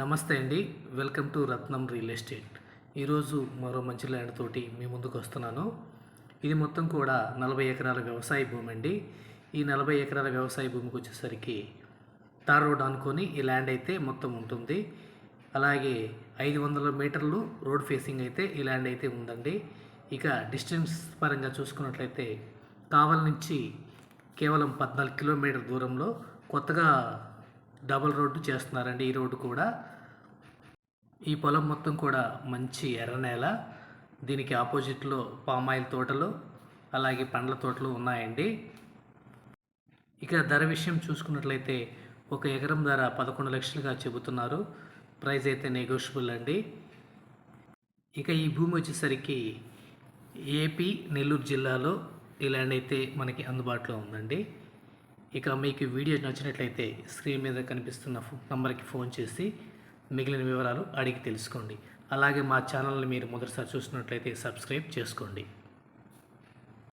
నమస్తే అండి. Welcome to Ratnam real estate. ఈరోజు మరో మంచి ల్యాండ్ తోటి మీ ముందుకు వస్తున్నాను. ఇది మొత్తం కూడా నలభై ఎకరాల వ్యవసాయ భూమి అండి. ఈ నలభై ఎకరాల వ్యవసాయ భూమికి వచ్చేసరికి తార్ రోడ్ అనుకొని ఈ ల్యాండ్ అయితే మొత్తం ఉంటుంది. అలాగే ఐదు వందల మీటర్లు రోడ్ ఫేసింగ్ అయితే ఈ ల్యాండ్ అయితే ఉందండి. ఇక డిస్టెన్స్ పరంగా చూసుకున్నట్లయితే కావల నుంచి కేవలం పద్నాలుగు కిలోమీటర్ దూరంలో కొత్తగా డబల్ రోడ్డు చేస్తున్నారండి ఈ రోడ్డు కూడా. ఈ పొలం మొత్తం కూడా మంచి ఎర్ర నేల. దీనికి ఆపోజిట్లో పామాయిల్ తోటలు అలాగే పండ్ల తోటలు ఉన్నాయండి. ఇక ధర విషయం చూసుకున్నట్లయితే ఒక ఎకరం ధర పదకొండు లక్షలుగా చెబుతున్నారు. ప్రైస్ అయితే నెగోషియబుల్ అండి. ఇక ఈ భూమి వచ్చేసరికి ఏపీ నెల్లూరు జిల్లాలో ఇలాంటి అయితే మనకి అందుబాటులో ఉందండి. ఇక మీకు వీడియో నచ్చినట్లయితే స్క్రీన్ మీద కనిపిస్తున్న నంబర్కి ఫోన్ చేసి మిగిలిన వివరాలు అడిగి తెలుసుకోండి. అలాగే మా ఛానల్ని మీరు మొదటిసారి చూసినట్లయితే సబ్స్క్రైబ్ చేసుకోండి.